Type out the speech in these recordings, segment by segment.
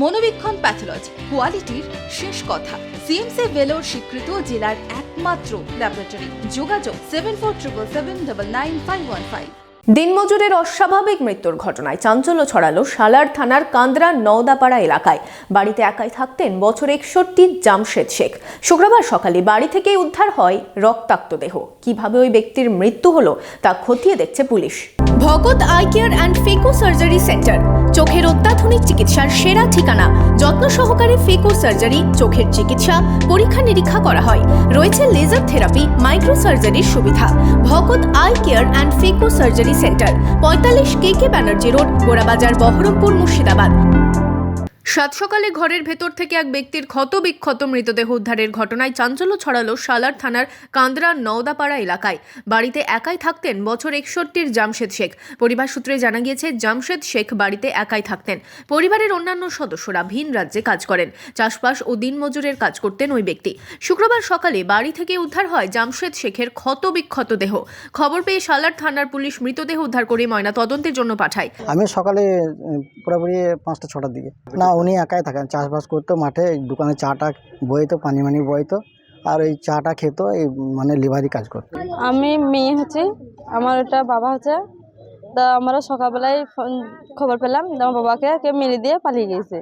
মনোবীক্ষণ pathology, কোয়ালিটির শেষ কথা। সিএমসি ভেলোর স্বীকৃত জেলার একমাত্র ল্যাবরেটরি যোগাযোগ seven four triple seven double nine five one five দিনমজুরের অস্বাভাবিক মৃত্যুর ঘটনায় চাঞ্চল্য ছড়ালো সালার থানার কান্দ্রা নওদাপাড়া এলাকায়। বাড়িতে একাই থাকতেন বছর একষট্টি জামশেদ শেখ। শুক্রবার সকালে বাড়ি থেকেই উদ্ধার হয় রক্তাক্ত দেহ। কীভাবে ওই ব্যক্তির মৃত্যু হলো তা খতিয়ে দেখছে police. Bhagat eye care and phaco surgery centre চোখের অত্যাধুনিক চিকিৎসার সেরা ঠিকানা। যত্ন সহকারে ফেকো সার্জারি চোখের চিকিৎসা, পরীক্ষা নিরীক্ষা করা হয়। রয়েছে লেজার থেরাপি মাইক্রো সার্জারির সুবিধা। Bhagat eye care and phaco surgery centre পঁয়তাল্লিশ K K Banerjee road Gorabazar Berhampur, Murshidabad. সাত সকালে ঘরের ভেতর থেকে এক ব্যক্তির ক্ষত বিক্ষত মৃতদেহ উদ্ধারের ঘটনায় চাঞ্চল্য ছড়ালো সালার থানার কান্দ্রা নওদাপাড়া এলাকায়। বাড়িতে একাই থাকতেন বছর একষট্টির জামশেদ শেখ। পরিবার সূত্রে জানা গিয়েছে, জামশেদ শেখ বাড়িতে একাই থাকতেন। পরিবারের অন্যান্য সদস্যরা ভিন রাজ্যে কাজ করেন। চাষবাস ও দিনমজুরের কাজ করতেন ওই ব্যক্তি। শুক্রবার সকালে বাড়ি থেকে উদ্ধার হয় জামশেদ শেখের ক্ষত বিক্ষত দেহ। খবর পেয়ে সালার থানার পুলিশ মৃতদেহ উদ্ধার করে ময়না তদন্তের জন্য পাঠায়। আমি সকালে পুরোপুরি পাঁচটা, ছটার দিকে। না উনি একাই থাকেন। চাষবাস করতো মাঠে দোকানে চাটা বইতো পানি মানি বইতো আর ওই চাটা খেত এই মানে লিভারি কাজ করতো। আমি মেয়ে হচ্ছে আমার একটা বাবা হচ্ছে তা আমরা সকালবেলায় ফোন খবর পেলাম আমার বাবাকে কে মেরে দিয়ে পালিয়ে গিয়েছে।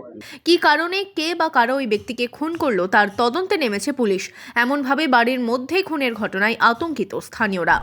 কি কারণে কে বা কারও ওই ব্যক্তিকে খুন করল তার তদন্তে নেমেছে পুলিশ। এমনভাবে বাড়ির মধ্যেই খুনের ঘটনায় আতঙ্কিত স্থানীয়রা।